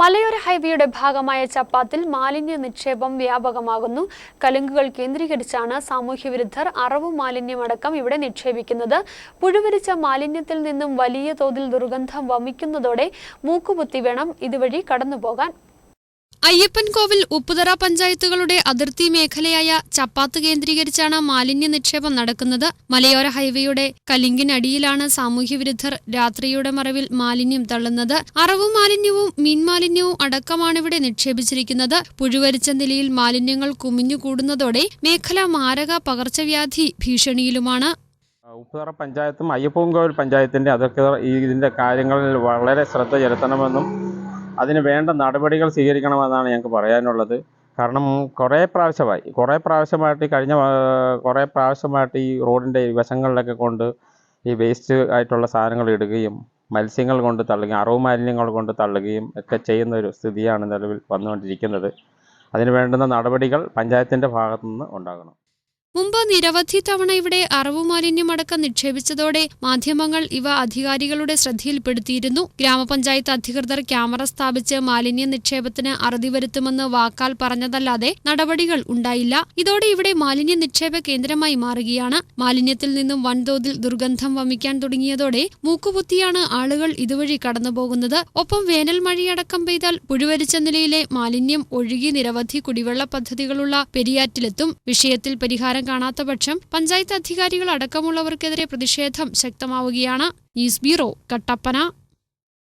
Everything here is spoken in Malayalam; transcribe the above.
മലയോര ഹൈവേയുടെ ഭാഗമായ ചപ്പാത്തിൽ മാലിന്യ നിക്ഷേപം വ്യാപകമാകുന്നു. കലുങ്കുകൾ കേന്ദ്രീകരിച്ചാണ് സാമൂഹ്യവിരുദ്ധർ അറവു മാലിന്യമടക്കം ഇവിടെ നിക്ഷേപിക്കുന്നത്. പുഴുവരിച്ച മാലിന്യത്തിൽ നിന്നും വലിയ തോതിൽ ദുർഗന്ധം വമിക്കുന്നതോടെ മൂക്കുപുത്തി വേണം ഇതുവഴി കടന്നുപോകാൻ. അയ്യപ്പൻകോവിൽ ഉപ്പുതറ പഞ്ചായത്തുകളുടെ അതിർത്തി മേഖലയായ ചപ്പാത്ത് കേന്ദ്രീകരിച്ചാണ് മാലിന്യ നിക്ഷേപം നടക്കുന്നത്. മലയോര ഹൈവേയുടെ കലിങ്കിനടിയിലാണ് സാമൂഹ്യവിരുദ്ധർ രാത്രിയുടെ മറവിൽ മാലിന്യം തള്ളുന്നത്. അറവു മാലിന്യവും മീൻമാലിന്യവും അടക്കമാണിവിടെ നിക്ഷേപിച്ചിരിക്കുന്നത്. പുഴുവരിച്ച നിലയിൽ മാലിന്യങ്ങൾ കുമിഞ്ഞുകൂടുന്നതോടെ മേഖല മാരക പകർച്ചവ്യാധി ഭീഷണിയിലുമാണ്. ഉപ്പുതറ പഞ്ചായത്തും അയ്യപ്പൻകോവിൽ പഞ്ചായത്തിന്റെ അതൊക്കെ ഈ ഇതിന്റെ കാര്യങ്ങളിൽ വളരെ ശ്രദ്ധ ചെലുത്തണമെന്നും അതിന് വേണ്ട നടപടികൾ സ്വീകരിക്കണമെന്നാണ് ഞങ്ങൾക്ക് പറയാനുള്ളത്. കാരണം കുറേ പ്രാവശ്യമായി കുറേ പ്രാവശ്യമായിട്ട് കഴിഞ്ഞ കുറേ പ്രാവശ്യമായിട്ട് ഈ റോഡിന്റെ വശങ്ങളിലൊക്കെ കൊണ്ട് ഈ വേസ്റ്റ് ആയിട്ടുള്ള സാധനങ്ങൾ ഇടുകയും മത്സ്യങ്ങൾ കൊണ്ട് തള്ളുകയും അറവ് മാലിന്യങ്ങൾ കൊണ്ട് തള്ളുകയും ഒക്കെ ചെയ്യുന്ന ഒരു സ്ഥിതിയാണ് നിലവിൽ വന്നുകൊണ്ടിരിക്കുന്നത്. അതിന് വേണ്ടുന്ന നടപടികൾ പഞ്ചായത്തിന്റെ ഭാഗത്തുനിന്ന് ഉണ്ടാകണം. മുമ്പ് നിരവധി തവണ ഇവിടെ അറവു മാലിന്യമടക്കം നിക്ഷേപിച്ചതോടെ മാധ്യമങ്ങൾ ഇവ അധികാരികളുടെ ശ്രദ്ധയിൽപ്പെടുത്തിയിരുന്നു. ഗ്രാമപഞ്ചായത്ത് അധികൃതർ ക്യാമറ സ്ഥാപിച്ച് മാലിന്യ നിക്ഷേപത്തിന് അറുതി വരുത്തുമെന്ന് വാക്കാൽ പറഞ്ഞതല്ലാതെ നടപടികൾ ഉണ്ടായില്ല. ഇതോടെ ഇവിടെ മാലിന്യ നിക്ഷേപ കേന്ദ്രമായി മാറുകയാണ്. മാലിന്യത്തിൽ നിന്നും വൻതോതിൽ ദുർഗന്ധം വമിക്കാൻ തുടങ്ങിയതോടെ മൂക്കുപുത്തിയാണ് ആളുകൾ ഇതുവഴി കടന്നുപോകുന്നത്. ഒപ്പം വേനൽ മഴയടക്കം പെയ്താൽ പുഴുവരിച്ച നിലയിലെ മാലിന്യം ഒഴുകി നിരവധി കുടിവെള്ള പദ്ധതികളുള്ള പെരിയാറ്റിലെത്തും. വിഷയത്തിൽ പരിഹാരം കാണാത്ത പക്ഷം പഞ്ചായത്ത് അധികാരികൾ അടക്കമുള്ളവർക്കെതിരെ പ്രതിഷേധം ശക്തമാവുകയാണ്. News bureau Kattappana.